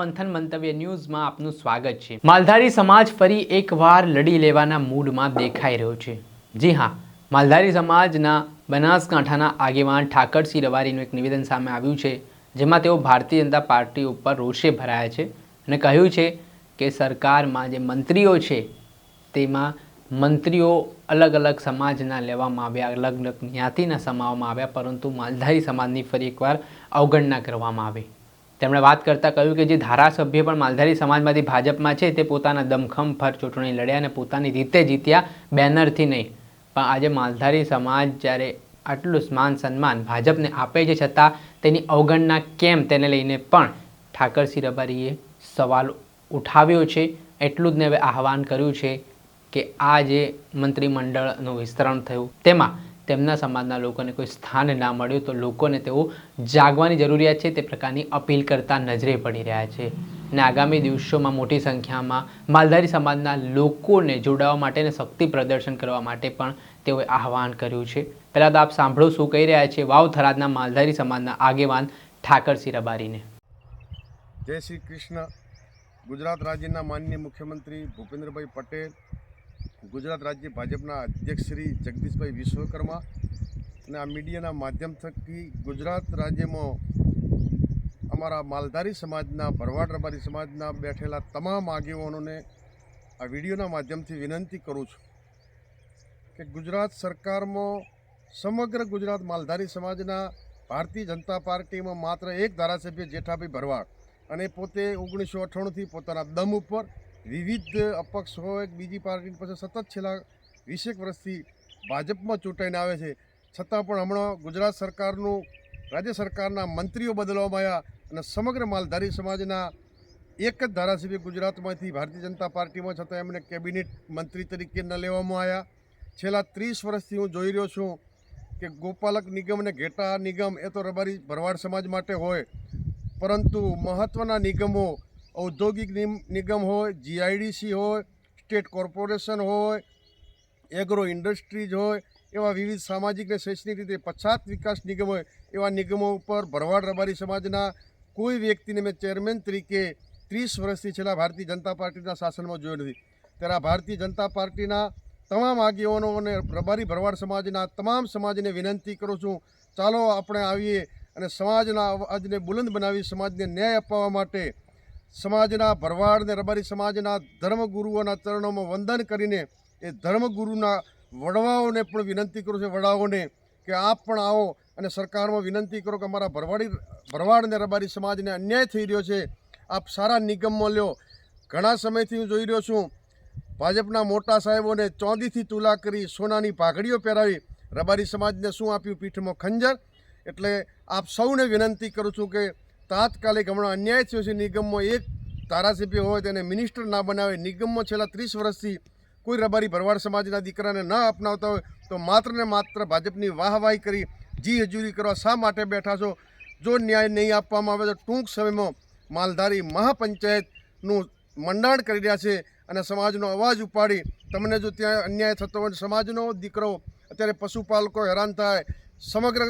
મંથન મંતવ્ય ન્યૂઝમાં આપનું સ્વાગત છે. માલધારી સમાજ ફરી એકવાર લડી લેવાના મૂડમાં દેખાઈ રહ્યો છે. જી હા, માલધારી સમાજના બનાસકાંઠાના આગેવાન ઠાકરસિંહ રવારીનું એક નિવેદન સામે આવ્યું છે, જેમાં તેઓ ભારતીય જનતા પાર્ટી ઉપર રોષે ભરાયા છે અને કહ્યું છે કે સરકારમાં જે મંત્રીઓ છે, તેમાં મંત્રીઓ અલગ અલગ સમાજના લેવામાં આવ્યા, અલગ અલગ જ્ઞાતિના સમાવવામાં આવ્યા, પરંતુ માલધારી સમાજની ફરી એકવાર અવગણના કરવામાં આવી. તેમણે વાત કરતાં કહ્યું કે જે ધારાસભ્ય પણ માલધારી સમાજમાંથી ભાજપમાં છે, તે પોતાના દમખમ પર ચૂંટણી લડ્યા અને પોતાની રીતે જીત્યા બેનરથી નહીં. પણ આજે માલધારી સમાજ જ્યારે આટલું માન સન્માન ભાજપને આપે છે છતાં તેની અવગણના કેમ તેને લઈને પણ ઠાકરસિંહ રબારીએ સવાલ ઉઠાવ્યો છે. એટલું જ ને હવે આહવાન કર્યું છે કે આ જે મંત્રીમંડળનું વિસ્તરણ થયું, તેમાં તેમના સમાજના લોકોને કોઈ સ્થાન ના મળ્યું તો લોકોને તેઓ જાગવાની જરૂરિયાત છે તે પ્રકારની અપીલ કરતા નજરે પડી રહ્યા છે. અને આગામી દિવસોમાં મોટી સંખ્યામાં માલધારી સમાજના લોકોને જોડાવા માટે અને શક્તિ પ્રદર્શન કરવા માટે પણ તેઓએ આહવાન કર્યું છે. પહેલાં તો આપ સાંભળો શું કહી રહ્યા છે વાવ થરાદના માલધારી સમાજના આગેવાન ઠાકરસિંહ રબારીને. જય શ્રી કૃષ્ણ. ગુજરાત રાજ્યના માનનીય મુખ્યમંત્રી ભૂપેન્દ્રભાઈ પટેલ ગુજરાત રાજ્ય ભાજપના અધ્યક્ષ શ્રી જગદીશભાઈ વિશ્વકર્મા અને આ મીડિયાના માધ્યમ થકી ગુજરાત રાજ્યમાં અમારા માલધારી સમાજના ભરવાડ રબારી સમાજના બેઠેલા તમામ આગેવાનોને આ વિડીયોના માધ્યમથી વિનંતી કરું છું કે ગુજરાત સરકારમાં સમગ્ર ગુજરાત માલધારી સમાજના, ભારતીય જનતા પાર્ટીમાં માત્ર એક ધારાસભ્ય જેઠાભાઈ ભરવાડ અને પોતે ઓગણીસો અઠ્ઠાણુંથી પોતાના દમ ઉપર વિવિધ અપક્ષ હોય બીજી પાર્ટી પાસે સતત છેલ્લા વીસેક વર્ષથી ભાજપમાં ચૂંટાઈને આવે છે. છતાં પણ હમણાં ગુજરાત સરકારનું, રાજ્ય સરકારના મંત્રીઓ બદલવામાં આવ્યા અને સમગ્ર માલધારી સમાજના એક જ ધારાસભ્ય ગુજરાતમાંથી ભારતીય જનતા પાર્ટીમાં છતાં એમને કેબિનેટ મંત્રી તરીકે ન લેવામાં આવ્યા. છેલ્લા ત્રીસ વર્ષથી હું જોઈ રહ્યો છું કે ગોપાલક નિગમ અને ઘેટા નિગમ એ તો રબારી ભરવાડ સમાજ માટે હોય, પરંતુ મહત્ત્વના નિગમો ઔદ્યોગિક નિગમ હોય જીઆઈડીસી હોય, સ્ટેટ કોર્પોરેશન હોય, એગ્રો ઇન્ડસ્ટ્રીઝ હોય, એવા વિવિધ સામાજિક અને શૈક્ષણિક રીતે પછાત વિકાસ નિગમ હોય, એવા નિગમો ઉપર ભરવાડ રબારી સમાજના કોઈ વ્યક્તિને મેં ચેરમેન તરીકે ત્રીસ વર્ષથી છેલ્લા ભારતીય જનતા પાર્ટીના શાસનમાં જોયો નથી. ત્યારે ભારતીય જનતા પાર્ટીના તમામ આગેવાનો અને રબારી ભરવાડ સમાજના તમામ સમાજને વિનંતી કરું છું, ચાલો આપણે આવીએ અને સમાજના અવાજને બુલંદ બનાવી સમાજને ન્યાય અપાવવા માટે સમાજના ભરવાડ અને રબારી સમાજના ધર્મગુરુઓના ચરણોમાં વંદન કરીને એ ધર્મગુરુના વડવાઓને પણ વિનંતી કરું છું, વડાઓને, કે આપ પણ આવો અને સરકારમાં વિનંતી કરો કે અમારા ભરવાડી, ભરવાડ અને રબારી સમાજને અન્યાય થઈ રહ્યો છે. આપ સારા નિગમમાં લ્યો. ઘણા સમયથી હું જોઈ રહ્યો છું, ભાજપના મોટા સાહેબોને ચોંદીથી તુલા કરી સોનાની પાઘડીઓ પહેરાવી રબારી સમાજને શું આપ્યું પીઠમાં ખંજર? એટલે આપ સૌને વિનંતી કરું છું કે તાત્કાલિક હમણાં અન્યાય થયો છે નિગમમાં. એક ધારાસભ્ય હોય તેને મિનિસ્ટર ના બનાવે. નિગમમાં છેલ્લા ત્રીસ વર્ષથી કોઈ રબારી ભરવાડ સમાજના દીકરાને ન અપનાવતા હોય તો માત્ર ને માત્ર ભાજપની વાહવાહી કરી જી હજૂરી કરવા શા માટે બેઠા છો? જો ન્યાય નહીં આપવામાં આવે તો ટૂંક સમયમાં માલધારી મહાપંચાયતનું મંડાણ કરી રહ્યા છે અને સમાજનો અવાજ ઉપાડી. તમને જો ત્યાં અન્યાય થતો હોય, સમાજનો દીકરો, અત્યારે પશુપાલકો હેરાન થાય સમગ્ર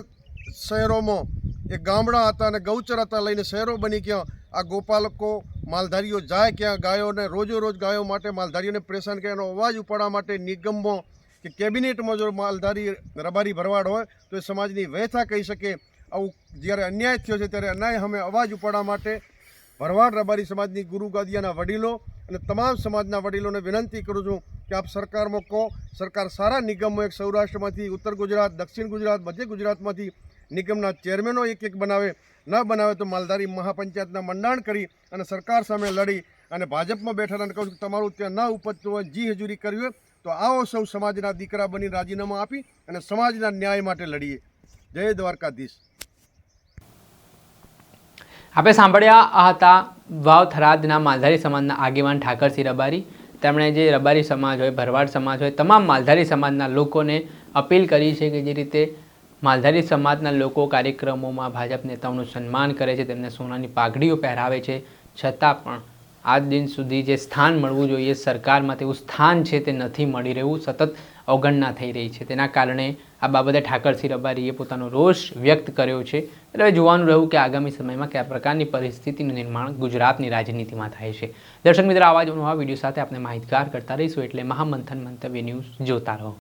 શહેરોમાં. એ ગામડા હતા અને ગૌચર હતા, લઈને શહેરો બની ગયા. આ ગોપાલકો માલધારીઓ જાય ક્યાં, ગાયોને રોજો ગાયો માટે માલધારીઓને પ્રેશાન કરે, એનો અવાજ ઉપાડવા માટે નિગમમાં કે કેબિનેટમાં જો માલધારી રબારી ભરવાડ હોય, તો એ સમાજની વ્યથા કહી શકે. આવું જ્યારે અન્યાય થયો છે, ત્યારે અન્યાય અમે અવાજ ઉપાડવા માટે ભરવાડ રબારી સમાજની ગુરુ ગાદિયાના વડીલો અને તમામ સમાજના વડીલોને વિનંતી કરું છું કે આપ સરકારમાં કહો. સરકાર સારા નિગમો એક સૌરાષ્ટ્રમાંથી, ઉત્તર ગુજરાત, દક્ષિણ ગુજરાત, મધ્ય ગુજરાતમાંથી નિગમના ચેરમેનો એક એક બનાવે, ન બનાવે તો માલધારી મહાપંચાયતના મંડાણ કરી અને સરકાર સામે લડી અને ભાજપમાં બેઠાને કહું છું કે તમારું ત્યાં ન ઉપજતું હોય, જી હજૂરી કરવી હોય, તો આવો સૌ સમાજના દીકરા બની રાજીનામું આપી અને સમાજના ન્યાય માટે લડીએ. જય દ્વારકાધીશ. આપણે સાંભળ્યા હતા વાવ થરાદના માલધારી સમાજના આગેવાન ઠાકરસિંહ રબારી. તેમણે જે રબારી સમાજ હોય, ભરવાડ સમાજ હોય, તમામ માલધારી સમાજના લોકોને અપીલ કરી છે કે જે રીતે માલધારી સમાજના લોકો કાર્યક્રમોમાં ભાજપ નેતાઓનું સન્માન કરે છે, તેમને સોનાની પાઘડીઓ પહેરાવે છે. છતાં પણ આજ દિન સુધી જે સ્થાન મળવું જોઈએ, સરકારમાં તેવું સ્થાન છે તે નથી મળી રહ્યું. સતત અવગણના થઈ રહી છે. તેના કારણે આ બાબતે ઠાકરસિંહ રબારીએ પોતાનો રોષ વ્યક્ત કર્યો છે. એટલે હવે જોવાનું રહ્યું કે આગામી સમયમાં કયા પ્રકારની પરિસ્થિતિનું નિર્માણ ગુજરાતની રાજનીતિમાં થાય છે. દર્શક મિત્રો, આવા જ નવા વીડિયો સાથે આપણે માહિતગાર કરતા રહીશું. એટલે મહામંથન મંતવ્ય ન્યૂઝ જોતા રહો.